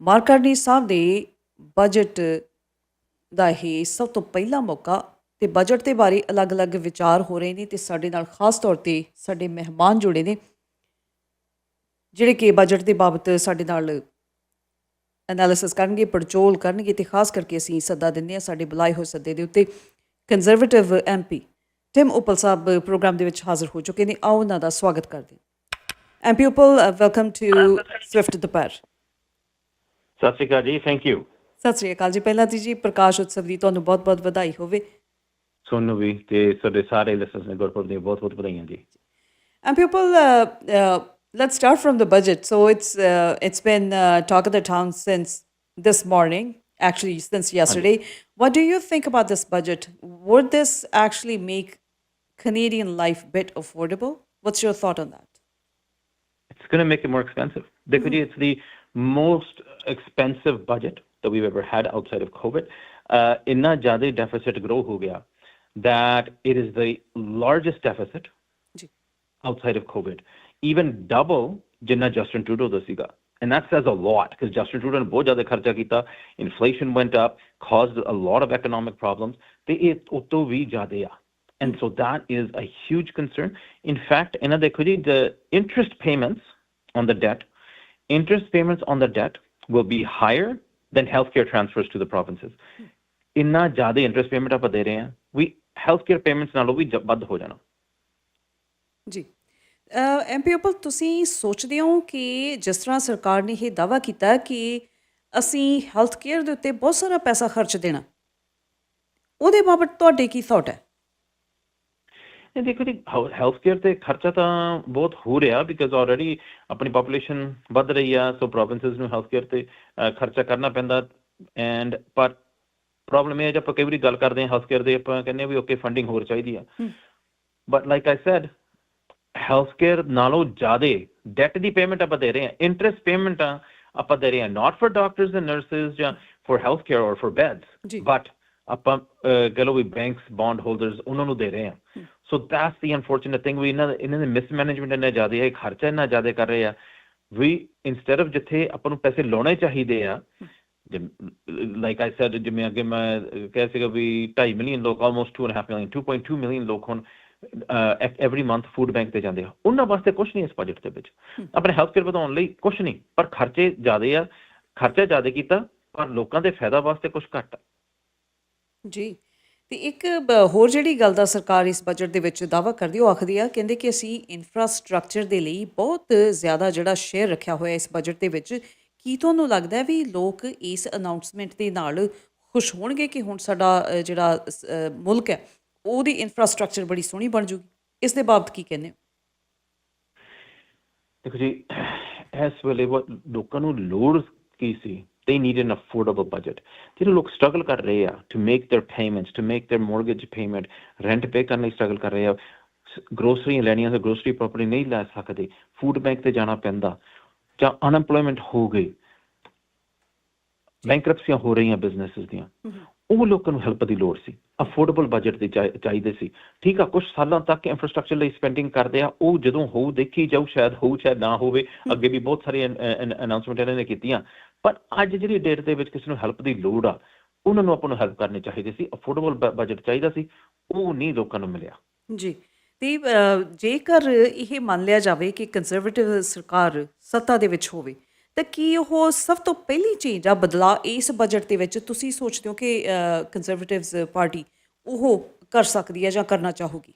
ਮਾਰਕਰਨੀ ਸਾਹਿਬ ਦੇ ਬਜਟ ਦਾ ਇਹ ਸਭ ਤੋਂ ਪਹਿਲਾ ਮੌਕਾ ਤੇ ਬਜਟ ਦੇ ਬਾਰੇ ਅਲੱਗ-ਅਲੱਗ ਵਿਚਾਰ ਹੋ ਰਹੇ ਨੇ ਤੇ ਸਾਡੇ ਨਾਲ ਖਾਸ ਤੌਰ ਤੇ ਸਾਡੇ ਮਹਿਮਾਨ ਜੁੜੇ ਨੇ, ਜਿਹੜੇ ਕਿ ਬਜਟ ਦੇ ਬਾਬਤ ਸਾਡੇ ਨਾਲ ਐਨਾਲਿਸਿਸ ਕਰਨਗੇ, ਪੜਚੋਲ ਕਰਨਗੇ ਤੇ ਖਾਸ ਕਰਕੇ ਅਸੀਂ ਸੱਦਾ ਦਿੰਦੇ ਹਾਂ ਸਾਡੇ ਬੁਲਾਏ ਹੋਏ ਸੱਦੇ ਦੇ ਉੱਤੇ conservative MP Tim Uppal sahib programme ਦੇ ਵਿੱਚ ਹਾਜ਼ਰ ਹੋ ਚੁੱਕੇ ਨੇ। ਆਓ ਉਹਨਾਂ ਦਾ ਸਵਾਗਤ ਕਰਦੇ ਹਾਂ। MP Uppal welcome to Swift ਦੁਪਹਿਰ ਸਤਿ ਸ਼੍ਰੀ ਅਕਾਲ ਜੀ ਥੈਂਕ ਯੂ ਸਤਿ ਸ੍ਰੀ ਅਕਾਲ ਜੀ ਪਹਿਲਾਂ ਤੇ ਜੀ ਪ੍ਰਕਾਸ਼ ਉਤਸਵ ਦੀ ਤੁਹਾਨੂੰ ਬਹੁਤ-ਬਹੁਤ ਵਧਾਈ ਹੋਵੇ ਸੋਨੂੰ ਵੀ ਤੇ ਸਾਡੇ ਸਾਰੇ ਲਿਸਨਰਸ ਨੇ ਗੁਰਪੁਰਬ ਦੀਆਂ ਬਹੁਤ ਬਹੁਤ ਵਧਾਈਆਂ ਜੀ And people, uh, uh, let's start from the budget. So it's uh, it's been uh, talk of the town since this morning, actually since yesterday. What do you think about this budget? Would this actually make Canadian life a bit affordable? What's your thought on that? It's going to make it more expensive. Dekho ji, it's the most expensive budget that we've ever had outside of COVID. Uh, ਇੰਨਾ ਜ਼ਿਆਦਾ deficit grow ਹੋ ਗਿਆ that it is the largest deficit ਜੀ outside of COVID, even double ਜਿੰਨਾ Justin Trudeau ਦਾ ਸੀਗਾ and that says a lot because Justin Trudeau ਨੇ ਬਹੁਤ ਜ਼ਿਆਦਾ ਖਰਚਾ ਕੀਤਾ inflation went up caused a lot of economic problems ਤੇ ਇਹ ਉਤੋਂ ਵੀ ਜ਼ਿਆਦਾ ਆ and so that is a huge concern in fact ਇਹਨਾਂ ਦੇਖੋ ਜੀ the interest payments on the debt, interest payments on the debt will be higher than healthcare transfers to the provinces. ਇੰਨਾ ਜ਼ਿਆਦਾ ਇੰਟਰਸਟ ਪੇਮੈਂਟ ਆਪਾਂ ਦੇ ਰਹੇ ਹਾਂ ਵੀ health care payments ਨਾਲੋਂ ਵੀ ਵੱਧ ਹੋ ਜਾਣਾ ਜੀ ਐਮਪੀ ਉਪਲ ਤੁਸੀਂ ਸੋਚਦੇ ਹੋ ਕਿ ਜਿਸ ਤਰ੍ਹਾਂ ਸਰਕਾਰ ਨੇ ਇਹ ਦਾਵਾ ਕੀਤਾ ਕਿ ਅਸੀਂ ਹੈਲਥ ਕੇਅਰ ਦੇ ਉੱਤੇ ਬਹੁਤ ਸਾਰਾ ਪੈਸਾ ਖਰਚ ਦੇਣਾ ਉਹਦੇ ਬਾਬਤ ਤੁਹਾਡੇ ਕੀ ਥਾਟ ਹੈ ਨਹੀਂ ਦੇਖੋ ਜੀ ਹੈਲਥ ਕੇਅਰ ਤੇ ਖਰਚਾ ਤਾਂ ਬਹੁਤ ਹੋ ਰਿਹਾ ਬਿਕਾਜ਼ ਆਲਰੇਡੀ ਆਪਣੀ ਪੋਪੂਲੇਸ਼ਨ ਵੱਧ ਰਹੀ ਆ ਸੋ ਪ੍ਰੋਵਿੰਸਸ ਨੂੰ ਹੈਲਥ ਕੇਅਰ ਤੇ ਖਰਚਾ ਕਰਨਾ ਪੈਂਦਾ ਐਂਡ ਪਰ ਪ੍ਰੋਬਲਮ ਇਹ ਹੈ ਜੇ ਆਪਾਂ ਕਈ ਵਾਰੀ ਗੱਲ ਕਰਦੇ ਹਾਂ ਹੈਲਥ ਕੇਅਰ ਦੇ ਆਪਾਂ ਕਹਿੰਦੇ ਵੀ ਓਕੇ ਫੰਡਿੰਗ ਹੋਰ ਚਾਹੀਦੀ ਆ। But like I said health care ਨਾਲੋਂ ਜ਼ਿਆਦਾ ਡੈਟ ਦੀ ਪੇਮੈਂਟ ਆਪਾਂ ਦੇ ਰਹੇ ਹਾਂ ਇੰਟਰਸਟ ਪੇਮੈਂਟ ਆਪਾਂ ਦੇ ਰਹੇ ਹਾਂ not for doctors and nurses ਜਾਂ for health care or for beds but ਆਪਾਂ ਕਹ ਲਓ ਵੀ ਬੈਂਕਸ ਬੌਂਡ ਹੋਲਡਰਸ ਉਹਨਾਂ ਨੂੰ ਦੇ ਰਹੇ ਹਾਂ। So that's the unfortunate thing ਵੀ ਇਹਨਾਂ ਦਾ- ਇਹਨਾਂ ਦੇ ਮਿਸਮੈਨੇਜਮੈਂਟ ਇੰਨਾ ਜ਼ਿਆਦਾ ਹੈ ਖਰਚਾ ਇੰਨਾ ਜ਼ਿਆਦਾ ਕਰ ਰਹੇ ਆ। ਵੀ ਇਨਸਟੈਡ ਆਫ ਜਿੱਥੇ ਆਪਾਂ ਨੂੰ ਪੈਸੇ ਲਾਉਣੇ ਚਾਹੀਦੇ ਆ ਲਾਈਕ ਆਈ ਸੈਡ ਜਿਵੇਂ ਅੱਗੇ ਮੈਂ ਕਿਹਾ ਸੀਗਾ ਵੀ 2.5 ਮਿਲੀਅਨ ਲੋਕ ਆਲਮੋਸਟ 2.5 ਮਿਲੀਅਨ 2.2 ਮਿਲੀਅਨ ਲੋਕ ਹੁਣ ਐਵਰੀ ਮੰਥ ਫੂਡ ਬੈਂਕ ਤੇ ਜਾਂਦੇ ਆ। ਉਹਨਾਂ ਵਾਸਤੇ ਕੁਝ ਨਹੀਂ ਇਸ ਬਜਟ ਦੇ ਵਿੱਚ। ਆਪਣੇ ਹੈਲਥ ਕੇਅਰ ਵਧਾਉਣ ਲਈ ਕੁਝ ਨਹੀਂ ਪਰ ਖਰਚੇ ਜ਼ਿਆਦੇ ਆ ਖਰਚਾ ਜ਼ਿਆਦਾ ਕੀਤਾ ਪਰ ਲੋਕਾਂ ਦੇ ਫਾਇਦਾ ਵਾਸਤੇ ਕੁਝ ਘੱਟ ਆ। ਜੀ। ਤੇ ਇੱਕ ਬ- ਹੋਰ ਜਿਹੜੀ ਗੱਲ ਦਾ ਸਰਕਾਰ ਇਸ ਬਜਟ ਦੇ ਵਿੱਚ ਦਾਅਵਾ ਕਰਦੀ ਉਹ ਆਖਦੀ ਆ ਕਹਿੰਦੇ ਕਿ ਅਸੀਂ ਇਨਫਰਾਸਟ੍ਰਕਚਰ ਦੇ ਲਈ ਬਹੁਤ ਜ਼ਿਆਦਾ ਜਿਹੜਾ ਸ਼ੇਅਰ ਰੱਖਿਆ ਹੋਇਆ ਇਸ ਬਜਟ ਦੇ ਵਿੱਚ। ਕੀ ਤੁਹਾਨੂੰ ਲੱਗਦਾ ਹੈ ਵੀ ਲੋਕ ਇਸ ਅਨਾਉਂਸਮੈਂਟ ਦੇ ਨਾਲ ਖੁਸ਼ ਹੋਣਗੇ ਕਿ ਹੁਣ ਸਾਡਾ ਅ, ਜਿਹੜਾ ਸ- ਅ, ਮੁਲਕ ਹੈ ਉਹਦੀ ਇਨਫਰਾਸਟ੍ਰਕਚਰ ਬੜੀ ਸੋਹਣੀ ਬਣ ਜੂਗੀ? ਇਸ ਦੇ ਬਾਬਤ ਕੀ ਕਹਿੰਦੇ ਹੋ? ਦੇਖੋ ਜੀ ਇਸ ਵੇਲੇ what ਲੋਕਾਂ ਨੂੰ ਲੋੜ ਕੀ ਸੀ? They need an affordable budget. ਜਿਹੜੇ ਲੋਕ ਸਟਰਗਲ ਕਰ ਰਹੇ ਆ to make their payments to make their mortgage payment. Rent pay ਕਰਨ ਲਈ ਸਟਰਗਲ ਕਰ ਰਹੇ ਆ ਗਰੋਸਰੀਆਂ ਲੈਣੀਆਂ ਤੇ ਗਰੋਸਰੀ ਪ੍ਰਾਪਰਟੀ ਨਹੀਂ ਲੈ ਸਕਦੇ ਫੂਡ ਬੈਂਕ ਤੇ ਜਾਣਾ ਪੈਂਦਾ ਜਾਂ ਅਨਐਮਪਲੋਇਮੈਂਟ ਹੋ ਗਈ ਬੈਂਕਰਪਸੀਆਂ ਹੋ ਰਹੀਆਂ ਬਿਜ਼ਨੈਸਸ ਦੀਆਂ ਉਹ ਲੋਕਾਂ ਨੂੰ ਹੈਲਪ ਦੀ ਲੋੜ ਸੀ ਅਫੋਰਡੇਬਲ ਬਜਟ ਦੀ ਚਾਹੀ- ਚਾਹੀਦੇ ਸੀ ਠੀਕ ਆ ਕੁਝ ਸਾਲਾਂ ਤੱਕ ਇਨਫਰਾਸਟ੍ਰਕਚਰ ਲਈ ਸਪੈਂਡਿੰਗ ਕਰਦੇ ਆ ਉਹ ਜਦੋਂ ਹੋਊ ਦੇਖੀ ਜਾਊ ਸ਼ਾਇਦ ਹੋਊ ਸ਼ਾਇਦ ਨਾ ਹੋਵੇ ਅੱਗੇ ਵੀ ਬਹੁਤ ਸਾਰੀਆਂ ਅਨਾਉਂਸਮੈਂਟ ਇਹਨਾਂ ਨੇ ਕੀਤੀਆਂ ਪਰ ਅੱਜ ਜਿਹੜੀ ਡੇਟ ਦੇ ਵਿੱਚ ਕਿਸੇ ਨੂੰ ਹੈਲਪ ਦੀ ਲੋੜ ਆ, ਉਹਨਾਂ ਨੂੰ ਆਪਾਂ ਨੂੰ ਹੈਲਪ ਕਰਨੀ ਚਾਹੀਦੀ ਸੀ ਅਫੋਰਡੇਬਲ ਬਜਟ ਚਾਹੀਦਾ ਸੀ, ਉਹ ਨਹੀਂ ਲੋਕਾਂ ਨੂੰ ਮਿਲਿਆ। ਜੀ, ਤੇ ਜੇਕਰ ਇਹ ਮੰਨ ਲਿਆ ਜਾਵੇ ਕਿ ਕੰਜ਼ਰਵੇਟਿਵ ਸਰਕਾਰ ਸੱਤਾ ਦੇ ਵਿੱਚ ਹੋਵੇ, ਤਾਂ ਕੀ ਉਹ ਸਭ ਤੋਂ ਪਹਿਲੀ ਚੀਜ਼ ਆ ਬਦਲਾ ਇਸ ਬਜਟ ਦੇ ਵਿੱਚ ਤੁਸੀਂ ਸੋਚਦੇ ਹੋ ਕਿ ਕੰਜ਼ਰਵੇਟਿਵਸ ਪਾਰਟੀ ਉਹ ਕਰ ਸਕਦੀ ਹੈ ਜਾਂ ਕਰਨਾ ਚਾਹੂਗੀ?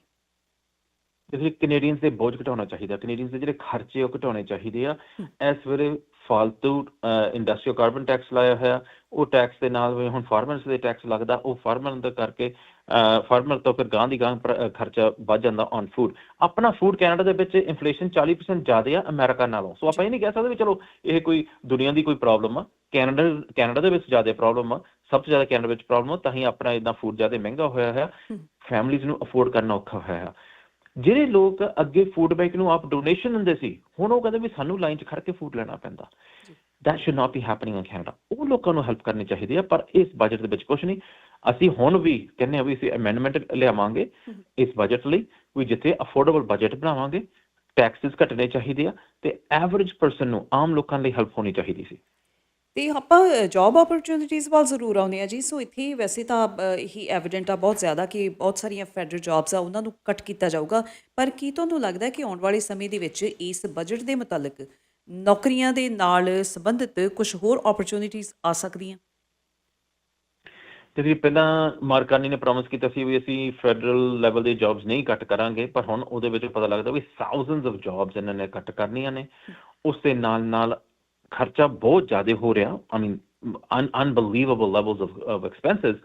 ਜਿਹੜੇ ਕੈਨੇਡੀਅਨਸ ਦੇ ਬੋਝ ਘਟਾਉਣਾ ਚਾਹੀਦਾ ਕੈਨੇਡੀਅਨਸ ਦੇ ਜਿਹੜੇ ਖਰਚੇ ਉਹ ਘਟਾਉਣੇ ਚਾਹੀਦੇ ਆ। ਇਸ ਵੇਲੇ ਫालतू ਇੰਡਸਟਰੀਅਲ ਕਾਰਬਨ ਟੈਕਸ ਲਾਇਆ ਹੋਇਆ। ਉਹ ਟੈਕਸ ਦੇ ਨਾਲ ਵੀ ਹੁਣ ਫਾਰਮਰਸ ਦੇ ਟੈਕਸ ਲੱਗਦਾ। ਉਹ ਫਾਰਮਰ ਦਾ ਕਰਕੇ ਫਾਰਮਰ ਤੋਂ ਫਿਰ ਗਾਂ ਦੀ ਗਾਂ ਖਰਚਾ ਵੱਧ ਜਾਂਦਾ ਔਨ ਫੂਡ ਆਪਣਾ ਫੂਡ ਕੈਨੇਡਾ ਦੇ ਵਿੱਚ ਇਨਫਲੇਸ਼ਨ 40% ਜ਼ਿਆਦਾ ਆ ਅਮਰੀਕਾ ਨਾਲੋਂ। ਸੋ ਆਪਾਂ ਇਹ ਨਹੀਂ ਕਹਿ ਸਕਦੇ ਵੀ ਚਲੋ ਇਹ ਕੋਈ ਦੁਨੀਆ ਦੀ ਕੋਈ ਪ੍ਰੋਬਲਮ ਆ। ਕੈਨੇਡਾ ਕੈਨੇਡਾ ਦੇ ਵਿੱਚ ਜ਼ਿਆਦਾ ਪ੍ਰੋਬਲਮ ਆ। ਸਭ ਤੋਂ ਜ਼ਿਆਦਾ ਕੈਨੇਡਾ ਵਿੱਚ ਪ੍ਰੋਬਲਮ ਆ। ਤਾਂ ਹੀ ਆਪਣਾ ਇਦਾਂ ਫੂਡ ਜ਼ਿਆਦਾ ਮਹਿੰਗਾ ਹੋਇਆ ਹੈ। ਫੈਮਲੀਜ਼ ਨੂੰ ਅਫੋਰਡ ਕਰਨਾ ਔਖਾ ਹੋਇਆ ਹੈ ਜਿਹੜੇ ਲੋਕ ਅੱਗੇ ਫੂਡ ਬੈਂਕ ਨੂੰ ਆਪ ਡੋਨੇਸ਼ਨ ਦਿੰਦੇ ਸੀ ਹੁਣ ਉਹ ਕਹਿੰਦੇ ਵੀ ਸਾਨੂੰ ਲਾਈਨ 'ਚ ਖੜ ਕੇ ਫੂਡ ਲੈਣਾ ਪੈਂਦਾ। that should not be happening in Canada ਉਹ ਲੋਕਾਂ ਨੂੰ ਹੈਲਪ ਕਰਨੀ ਚਾਹੀਦੀ ਹੈ ਪਰ ਇਸ ਬਜਟ ਦੇ ਵਿੱਚ ਕੁਝ ਨਹੀਂ। ਅਸੀਂ ਹੁਣ ਵੀ ਕਹਿੰਦੇ ਆ ਵੀ ਅਸੀਂ ਅਮੈਂਡਮੈਂਟ ਲਿਆਵਾਂਗੇ ਇਸ ਬਜਟ ਲਈ ਵੀ ਜਿੱਥੇ ਅਫੋਰਡੇਬਲ ਬਜਟ ਬਣਾਵਾਂਗੇ ਟੈਕਸਸ ਘਟਣੇ ਚਾਹੀਦੇ ਆ ਤੇ ਐਵਰੇਜ ਪਰਸਨ ਨੂੰ ਆਮ ਲੋਕਾਂ ਲਈ ਹੈਲਪ ਹੋਣੀ ਚਾਹੀਦੀ ਸੀ। ਤੇ ਆਪਾਂ ਜੌਬ ਓਪਰਚ्युनिटीज ਵੱਲ ਜ਼ਰੂਰ ਆਉਂਦੇ ਆ ਜੀ। ਸੋ ਇੱਥੇ ਵੈਸੇ ਤਾਂ ਇਹੀ ਐਵੀਡੈਂਟ ਆ ਬਹੁਤ ਜ਼ਿਆਦਾ ਕਿ ਬਹੁਤ ਸਾਰੀਆਂ ਫੈਡਰਲ ਜੌਬਸ ਆ ਉਹਨਾਂ ਨੂੰ ਕੱਟ ਕੀਤਾ ਜਾਊਗਾ। ਪਰ ਕੀ ਤੁਹਾਨੂੰ ਲੱਗਦਾ ਕਿ ਆਉਣ ਵਾਲੇ ਸਮੇਂ ਦੇ ਵਿੱਚ ਇਸ ਬਜਟ ਦੇ ਮੁਤਲਕ ਨੌਕਰੀਆਂ ਦੇ ਨਾਲ ਸੰਬੰਧਿਤ ਕੁਝ ਹੋਰ ਓਪਰਚ्युनिटीज ਆ ਸਕਦੀਆਂ? ਤੇ ਪਹਿਲਾਂ ਮਾਰਕਾਨੀ ਨੇ ਪ੍ਰੋਮਿਸ ਕੀਤਾ ਸੀ ਵੀ ਅਸੀਂ ਫੈਡਰਲ ਲੈਵਲ ਦੇ ਜੌਬਸ ਨਹੀਂ ਕੱਟ ਕਰਾਂਗੇ ਪਰ ਹੁਣ ਉਹਦੇ ਵਿੱਚ ਪਤਾ ਲੱਗਦਾ ਵੀ ਥਾਊਜ਼ੈਂਡਸ ਆਫ ਜੌਬਸ ਇਹਨਾਂ ਨੇ ਕੱਟ ਕਰਨੀਆਂ ਨੇ। ਉਸ ਦੇ ਨਾਲ ਨਾਲ ਖਰਚਾ ਬਹੁਤ ਜ਼ਿਆਦਾ ਹੋ ਰਿਹਾ I mean unbelievable levels of of expenses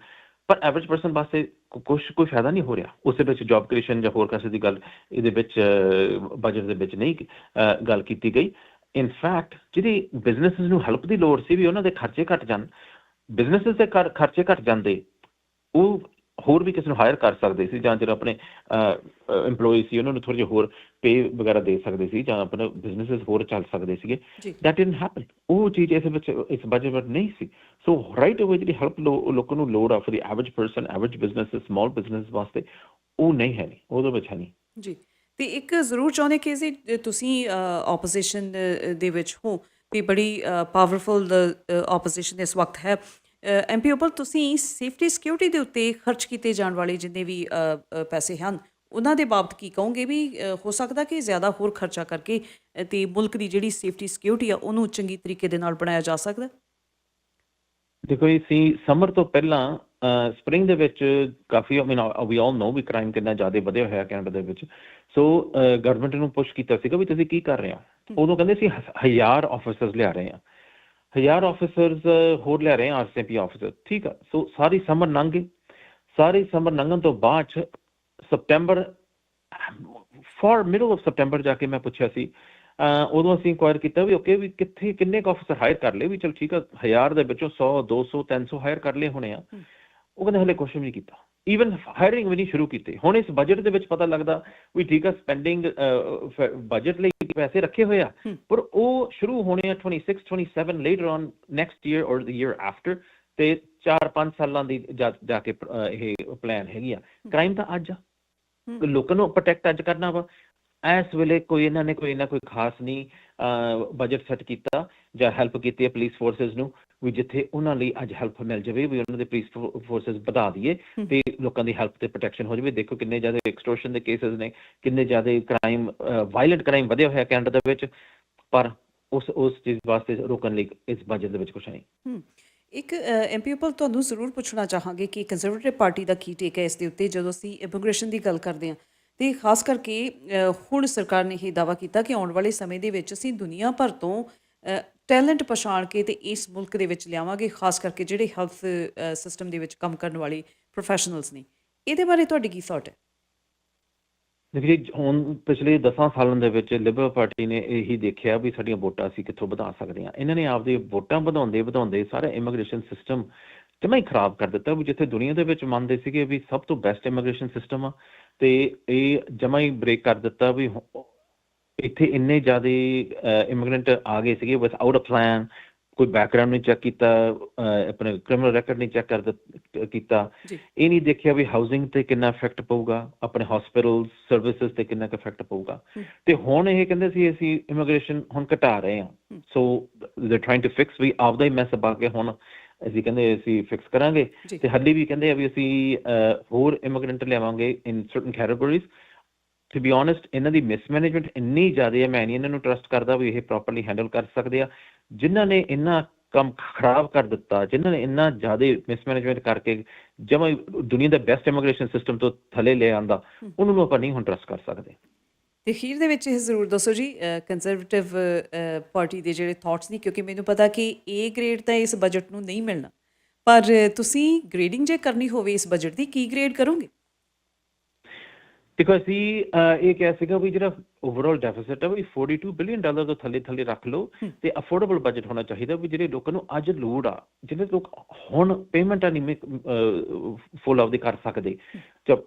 ਪਰ ਐਵਰੇਜ ਪਰਸਨ ਵਾਸਤੇ ਕੁਝ ਕੋਈ ਫਾਇਦਾ ਨਹੀਂ ਹੋ ਰਿਹਾ। ਉਸ ਵਿੱਚ ਜੌਬ ਕ੍ਰੀਏਸ਼ਨ ਜਾਂ ਹੋਰ ਕਿਸੇ ਦੀ ਗੱਲ, ਇਹਦੇ ਵਿੱਚ ਬਜਟ ਦੇ ਵਿੱਚ ਨਹੀਂ ਗੱਲ ਕੀਤੀ ਗਈ। ਇਨ ਫੈਕਟ ਜਿਹੜੀ ਬਿਜ਼ਨੈਸਸ ਨੂੰ ਹੈਲਪ ਦੀ ਲੋੜ ਸੀ ਵੀ ਉਹਨਾਂ ਦੇ ਖਰਚੇ ਘਟ ਜਾਣ ਬਿਜ਼ਨੈਸਸ ਦੇ ਖਰਚੇ ਘਟ ਜਾਂਦੇ, ਉਹ ਹੋਰ ਵੀ ਕਿਸੇ ਨੂੰ ਹਾਇਰ ਕਰ ਸਕਦੇ ਸੀ ਜਾਂ ਜਿਹੜਾ ਆਪਣੇ EMPLOYEE ਸੀ ਉਹਨਾਂ ਨੂੰ ਥੋੜੀ ਜਿਹੀ ਹੋਰ ਪੇ ਵਗੈਰਾ ਦੇ ਸਕਦੇ ਸੀ ਜਾਂ ਆਪਣੇ ਬਿਜ਼ਨੈਸਸ ਹੋਰ ਚੱਲ ਸਕਦੇ ਸੀਗੇ। that didn't happen. ਉਹ ਚੀਜ਼ ਇਸ ਵਿੱਚ ਇਸ ਬਜਟ ਵਿੱਚ ਨਹੀਂ ਸੀ। ਸੋ ਰਾਈਟ ਅਵੇ ਜਿਹੜੀ ਹੈਲਪ ਲੋਕਾਂ ਨੂੰ ਲੋੜ ਆ for the average person average business small business ਵਾਸਤੇ ਉਹ ਨਹੀਂ ਹੈ ਨਹੀਂ। ਉਹਦੇ ਵਿੱਚ ਹੈ ਨਹੀਂ। ਜੀ। ਤੇ ਇੱਕ ਜ਼ਰੂਰ ਚਾਹੁੰਦੇ ਕਿ ਜੀ ਤੁਸੀਂ ਆਪੋਜੀਸ਼ਨ ਦੇ ਵਿੱਚ ਹੋ। ਤੇ ਬੜੀ ਪਾਵਰਫੁਲ ਆਪੋਜੀਸ਼ਨ ਇਸ ਵਕਤ ਹੈ। ਐਮਪੀ ਉਪਰ ਤੁਸੀਂ ਸੇਫਟੀ ਸਿਕਿਉਰਿਟੀ ਦੇ ਉੱਤੇ ਖਰਚ ਕੀਤੇ ਜਾਣ ਵਾਲੇ ਜਿੰਨੇ ਵੀ ਪੈਸੇ ਹਨ ਉਹਨਾਂ ਦੇ ਬਾਬਤ ਕੀ ਕਹੋਗੇ ਵੀ ਹੋ ਸਕਦਾ ਕਿ ਜ਼ਿਆਦਾ ਹੋਰ ਖਰਚਾ ਕਰਕੇ ਤੇ ਮੁਲਕ ਦੀ ਜਿਹੜੀ ਸੇਫਟੀ ਸਿਕਿਉਰਿਟੀ ਆ ਉਹਨੂੰ ਚੰਗੀ ਤਰੀਕੇ ਦੇ ਨਾਲ ਬਣਾਇਆ ਜਾ ਸਕਦਾ? ਦੇਖੋ ਜੀ ਸੀ ਸਮਰ ਤੋਂ ਪਹਿਲਾਂ ਸਪ੍ਰਿੰਗ ਦੇ ਵਿੱਚ ਕਾਫੀ ਆਈ ਮੀਨ ਵੀ ਆਲ ਨੋ ਵੀ ਕ੍ਰਾਈਮ ਕਿੰਨਾ ਜ਼ਿਆਦਾ ਵਧਿਆ ਹੋਇਆ ਕੈਨੇਡਾ ਦੇ ਵਿੱਚ। ਸੋ ਗਵਰਨਮੈਂਟ ਨੂੰ ਪੁਸ਼ ਕੀਤਾ ਸੀਗਾ ਵੀ ਤੁਸੀਂ ਕੀ ਕਰ ਰਹੇ ਹੋ? ਉਦੋਂ ਕਹਿੰਦੇ ਸੀ ਹਜ਼ਾਰ ਆਫੀਸਰਸ ਲਿਆ ਰਹੇ ਆ ਹਜ਼ਾਰ ਆਫੀਸਰਸ ਹੋਰ ਲਿਆ ਰਹੇ ਆ ਆਰਸੀਪੀ ਆਫੀਸਰ ਠੀਕ ਆ। ਸੋ ਸਾਰੀ ਸਮਰ ਲੰਘ ਗਈ। ਸਾਰੀ ਸਮਰ ਲੰਘਣ ਤੋਂ ਬਾਅਦ ਚ September for middle of September ਜਾ ਕੇ ਮੈਂ ਪੁੱਛਿਆ ਸੀ। ਉਦੋਂ ਅਸੀਂ ਇਨਕੁਆਇਰ ਕੀਤਾ ਵੀ ਓਕੇ ਵੀ ਕਿੱਥੇ, ਕਿੰਨੇ ਕੁ ਆਫੀਸਰ ਹਾਇਰ ਕਰ ਲਏ? ਵੀ ਚਲ ਠੀਕ ਆ 1000 ਦੇ ਵਿੱਚੋਂ 100 200 300 ਹਾਇਰ ਕਰ ਲਏ ਹੋਣੇ ਆ। ਉਹ ਕਹਿੰਦੇ ਹਲੇ ਕੁਝ ਵੀ ਨਹੀਂ ਕੀਤਾ। ਈਵਨ ਹਾਇਰਿੰਗ ਵੀ ਨਹੀਂ ਸ਼ੁਰੂ ਕੀਤੀ। ਹੁਣ ਇਸ ਬਜਟ ਦੇ ਵਿੱਚ ਪਤਾ ਲੱਗਦਾ ਵੀ ਠੀਕ ਆ ਸਪੈਂਡਿੰਗ ਬਜਟ ਲਈ ਪੈਸੇ ਰੱਖੇ ਹੋਏ ਆ। ਪਰ ਉਹ ਸ਼ੁਰੂ ਹੋਣੇ ਆ 26 27 ਲੇਟਰ ਔਨ ਨੈਕਸਟ ਈਅਰ ਔਰ ਦ ਈਅਰ ਆਫਟਰ ਤੇ 4-5 ਸਾਲਾਂ ਦੀ ਜਾ ਕੇ ਇਹ ਪਲਾਨ ਹੈਗੀ ਆ। ਕ੍ਰਾਈਮ ਤਾਂ ਅੱਜ ਆ। ਲੋਕਾਂ ਨੂੰ ਪ੍ਰੋਟੈਕਟ ਅੱਜ ਕਰਨਾ ਵਾ। ਇਸ ਵੇਲੇ ਕੋਈ ਇਹਨਾਂ ਨੇ ਕੋਈ ਨਾ ਕੋਈ ਖਾਸ ਨਹੀਂ ਬਜਟ ਸੈੱਟ ਕੀਤਾ ਜਾਂ ਹੈਲਪ ਕੀਤੀ ਹੈ ਪੁਲਿਸ ਫੋਰਸਸ ਨੂੰ। ਵੀ ਜਿੱਥੇ ਉਹਨਾਂ ਲਈ ਅੱਜ ਹੈਲਪ ਮਿਲ ਜਾਵੇ ਵੀ ਉਹਨਾਂ ਦੇ ਪੁਲਿਸ ਫੋਰਸਸ ਵਧਾ ਦਈਏ। ਤੇ ਲੋਕਾਂ ਦੀ ਹੈਲਪ ਤੇ ਪ੍ਰੋਟੈਕਸ਼ਨ ਹੋ ਜਾਵੇ। ਦੇਖੋ ਕਿੰਨੇ ਜ਼ਿਆਦਾ ਐਕਸਟੋਰਸ਼ਨ ਦੇ ਕੇਸਸ ਨੇ ਕਿੰਨੇ ਜ਼ਿਆਦਾ ਕ੍ਰਾਈਮ ਵਾਇਲੈਂਟ ਕ੍ਰਾਈਮ ਵਧਿਆ ਹੋਇਆ ਕੈਨੇਡਾ ਦੇ ਵਿੱਚ ਪਰ ਉਸ ਉਸ ਚੀਜ਼ ਵਾਸਤੇ ਰੋਕਣ ਲਈ ਇਸ ਬਜਟ ਦੇ ਵਿੱਚ ਕੁਝ ਨਹੀਂ। ਇੱਕ ਐਮਪੀ ਉਪਲ ਤੁਹਾਨੂੰ ਜ਼ਰੂਰ ਪੁੱਛਣਾ ਚਾਹਾਂਗੇ ਕਿ ਕੰਜ਼ਰਵੇਟਿਵ ਪਾਰਟੀ ਦਾ ਕੀ ਟੇਕ ਹੈ ਇਸ ਦੇ ਉੱਤੇ ਜਦੋਂ ਅਸੀਂ ਇਮੀਗ੍ਰੇਸ਼ਨ ਦੀ ਗੱਲ ਕਰਦੇ ਹਾਂ। ਤੇ ਖਾਸ ਕਰਕੇ ਹੁਣ ਸਰਕਾਰ ਨੇ ਇਹ ਦਾਵਾ ਕੀਤਾ ਕਿ ਆਉਣ ਵਾਲੇ ਸਮੇਂ ਦੇ ਵਿੱਚ ਅਸੀਂ ਦੁਨੀਆ ਭਰ ਤੋਂ ਟੈਲੈਂਟ ਪਛਾਣ ਕੇ ਤੇ ਇਸ ਮੁਲਕ ਦੇ ਵਿੱਚ ਲਿਆਵਾਂਗੇ, ਖਾਸ ਕਰਕੇ ਜਿਹੜੇ ਹੈਲਥ ਸਿਸਟਮ ਦੇ ਵਿੱਚ ਕੰਮ ਕਰਨ ਵਾਲੇ ਪ੍ਰੋਫੈਸ਼ਨਲਸ ਨੇ। ਇਹਦੇ ਬਾਰੇ ਤੁਹਾਡੀ ਕੀ ਥਾਟ ਹੈ? ਦੇਖੋ ਹੁਣ ਪਿਛਲੇ 10 ਸਾਲਾਂ ਦੇ ਵਿੱਚ ਲਿਬਰਲ ਪਾਰਟੀ ਨੇ ਇਹੀ ਦੇਖਿਆ ਵੀ ਸਾਡੀਆਂ ਵੋਟਾਂ ਅਸੀਂ ਕਿੱਥੋਂ ਵਧਾ ਸਕਦੇ ਹਾਂ। ਇਹਨਾਂ ਨੇ ਆਪਦੇ ਵੋਟਾਂ ਵਧਾਉਂਦੇ ਵਧਾਉਂਦੇ ਸਾਰਾ ਇਮੀਗ੍ਰੇਸ਼ਨ ਸਿਸਟਮ ਜਮਾ ਹੀ ਖਰਾਬ ਕਰ ਦਿੱਤਾ ਵੀ ਜਿੱਥੇ ਦੁਨੀਆ ਦੇ ਵਿੱਚ ਮੰਨਦੇ ਸੀਗੇ ਵੀ ਸਭ ਤੋਂ ਬੈਸਟ ਇਮੀਗ੍ਰੇਸ਼ਨ ਸਿਸਟਮ ਆ ਤੇ ਇਹ ਜਮਾ ਹੀ ਬ੍ਰੇਕ ਕਰ ਦਿੱਤਾ ਵੀ ਇੱਥੇ ਇੰਨੇ ਜ਼ਿਆਦਾ ਇਮੀਗ੍ਰੈਂਟ ਆ ਗਏ ਸੀਗੇ ਵਿਦ ਆਊਟ ਅ ਪਲਾਨ ਕੋਈ ਬੈਕਗ੍ਰਾਉਂਡ ਨਹੀਂ ਚੈੱਕ ਕੀਤਾ ਆਪਣੇ ਕ੍ਰਿਮੀਨਲ ਰੈਕੋਰਡ ਨਹੀਂ ਚੈੱਕ ਕਰ ਕੀਤਾ। ਇਹ ਨਹੀਂ ਦੇਖਿਆ ਵੀ ਹਾਊਸਿੰਗ ਤੇ ਕਿੰਨਾ ਇਫੈਕਟ ਪਊਗਾ ਆਪਣੇ ਹਸਪੀਟਲ ਸਰਵਿਸਿਜ਼ ਤੇ ਕਿੰਨਾ ਇਫੈਕਟ ਪਊਗਾ। ਤੇ ਹੁਣ ਇਹ ਕਹਿੰਦੇ ਸੀ ਅਸੀਂ ਇਮੀਗ੍ਰੇਸ਼ਨ ਹੁਣ ਘਟਾ ਰਹੇ ਹਾਂ। So they trying to fix ਵੀ ਆਪਦਾ ਹੀ ਮੈਸ ਪਾ ਕੇ ਹੁਣ। ਅਸੀਂ ਕਹਿੰਦੇ ਅਸੀਂ ਫਿਕਸ ਕਰਾਂਗੇ। ਤੇ ਹੱਲੀ ਵੀ ਕਹਿੰਦੇ ਆ ਵੀ ਅਸੀਂ ਹੋਰ ਇਮੀਗ੍ਰੈਂਟ ਲਿਆਵਾਂਗੇ in certain categories to be honest ਇਹਨਾਂ ਦੀ ਮਿਸਮੈਨੇਜਮੈਂਟ ਇੰਨੀ ਜ਼ਿਆਦਾ ਹੈ ਮੈਂ ਨਹੀਂ ਇਹਨਾਂ ਨੂੰ ਟਰਸਟ ਕਰਦਾ ਵੀ ਇਹ ਪ੍ਰੋਪਰਲੀ ਹੈਂਡਲ ਕਰ ਸਕਦੇ ਆ। ਜਿਨ੍ਹਾਂ ਨੇ ਇੰਨਾ ਕੰਮ ਖਰਾਬ ਕਰ ਦਿੱਤਾ ਜਿਨ੍ਹਾਂ ਨੇ ਇੰਨਾ ਜ਼ਿਆਦਾ ਮਿਸਮੈਨੇਜਮੈਂਟ ਕਰਕੇ ਜਮਾਂ ਦੁਨੀਆ ਦਾ ਬੈਸਟ ਇਮੀਗ੍ਰੇਸ਼ਨ ਸਿਸਟਮ ਤੋਂ ਥੱਲੇ ਲੈ ਆਂਦਾ। ਉਹਨਾਂ ਨੂੰ ਆਪਾਂ ਨਹੀਂ ਹੁਣ ਟਰਸਟ ਕਰ ਸਕਦੇ। ਤੇ ਅਖੀਰ ਦੇ ਵਿੱਚ ਇਹ ਜ਼ਰੂਰ ਦੱਸੋ ਜੀ ਕੰਜ਼ਰਵੇਟਿਵ ਪਾਰਟੀ ਦੇ ਜਿਹੜੇ ਥਾਟਸ ਨੇ ਕਿਉਂਕਿ ਮੈਨੂੰ ਪਤਾ ਕਿ ਏ ਗ੍ਰੇਡ ਤਾਂ ਇਸ ਬਜਟ ਨੂੰ ਨਹੀਂ ਮਿਲਣਾ। ਪਰ ਤੁਸੀਂ ਗ੍ਰੇਡਿੰਗ ਜੇ ਕਰਨੀ ਹੋਵੇ ਇਸ ਬਜਟ ਦੀ ਕੀ ਗ੍ਰੇਡ ਕਰੋਗੇ? ਦੇਖੋ ਅਸੀਂ ਇਹ ਕਿਹਾ ਸੀਗਾ ਵੀ ਜਿਹੜਾ ਓਵਰਆਲ ਡੈਫਿਸਿਟ ਹੈ ਵੀ 42 ਬਿਲੀਅਨ ਡਾਲਰ ਤੋਂ ਥੱਲੇ ਥੱਲੇ ਰੱਖ ਲਓ। ਤੇ ਅਫੋਰਡੇਬਲ ਬਜਟ ਹੋਣਾ ਚਾਹੀਦਾ ਵੀ ਜਿਹੜੇ ਲੋਕਾਂ ਨੂੰ ਅੱਜ ਲੋੜ ਆ ਜਿਹੜੇ ਲੋਕ ਹੁਣ ਪੇਮੈਂਟਾਂ ਨਹੀਂ ਫੁੱਲ ਆਫ ਦੇ ਕਰ ਸਕਦੇ ਜਦ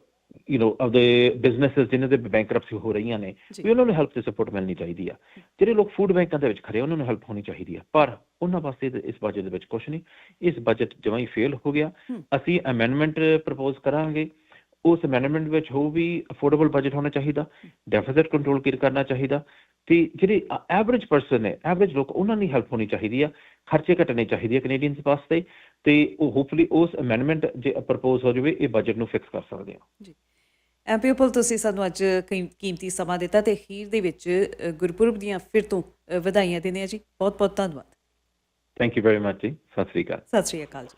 you know of the businesses ਜਿਨ੍ਹਾਂ ਦੇ ਬੈਂਕਰਪਸੀ ਹੋ ਰਹੀਆਂ ਨੇ। ਵੀ ਉਹਨਾਂ ਨੂੰ ਹੈਲਪ ਤੇ ਸਪੋਰਟ ਮਿਲਣੀ ਚਾਹੀਦੀ ਆ ਜਿਹੜੇ ਲੋਕ ਫੂਡ ਬੈਂਕਾਂ ਦੇ ਵਿੱਚ ਖੜੇ ਉਹਨਾਂ ਨੂੰ ਹੈਲਪ ਹੋਣੀ ਚਾਹੀਦੀ ਆ ਪਰ ਉਹਨਾਂ ਵਾਸਤੇ ਇਸ ਬਜਟ ਦੇ ਵਿੱਚ ਕੁਝ ਨਹੀਂ ਇਸ ਬਜਟ ਜਮਾਂ ਹੀ ਫੇਲ ਹੋ ਗਿਆ। ਅਸੀਂ ਅਮੈਂਡਮੈਂਟ ਪ੍ਰਪੋਜ਼ ਕਰਾਂਗੇ ਉਸ ਅਮੈਂਡਮੈਂਟ ਵਿੱਚ ਹੋ ਵੀ ਅਫੋਰਡੇਬਲ ਬਜਟ ਹੋਣਾ ਚਾਹੀਦਾ ਡੈਫਿਸਿਟ ਕੰਟਰੋਲ ਕਰਨਾ ਚਾਹੀਦਾ ਤੇ ਜਿਹੜੇ ਐਵਰੇਜ ਪਰਸਨ ਨੇ ਐਵਰੇਜ ਲੋਕ ਉਹਨਾਂ ਦੀ ਹੈਲਪ ਹੋਣੀ ਚਾਹੀਦੀ ਆ ਖਰਚੇ ਘਟਣੇ ਚਾਹੀਦੇ ਆ ਕੈਨੇਡੀਅਨਸ ਵਾਸਤੇ ਤੇ ਉਹ ਹੋਪਫੁਲੀ ਉਸ ਅਮੈਂਡਮੈਂਟ ਜੇ ਪ੍ਰਪੋਜ਼ ਹੋ ਜਾਵੇ ਇਹ ਬਜਟ ਨੂੰ ਫਿਕਸ ਕਰ ਸਕਦੇ ਆ। ਐਮਪੀ ਉਪਲ ਤੁਸੀਂ ਸਾਨੂੰ ਅੱਜ ਕੀਮਤੀ ਸਮਾਂ ਦਿੱਤਾ ਤੇ ਅਖੀਰ ਦੇ ਵਿੱਚ ਗੁਰਪੁਰਬ ਦੀਆਂ ਫਿਰ ਤੋਂ ਵਧਾਈਆਂ ਦਿੰਦੇ ਆ ਜੀ। ਬਹੁਤ ਬਹੁਤ ਧੰਨਵਾਦ। ਥੈਂਕ ਯੂ ਵੈਰੀ ਮਚ ਜੀ। ਸਤਿ ਸ੍ਰੀ ਅਕਾਲ। ਸਤਿ ਸ਼੍ਰੀ ਅਕਾਲ ਜੀ।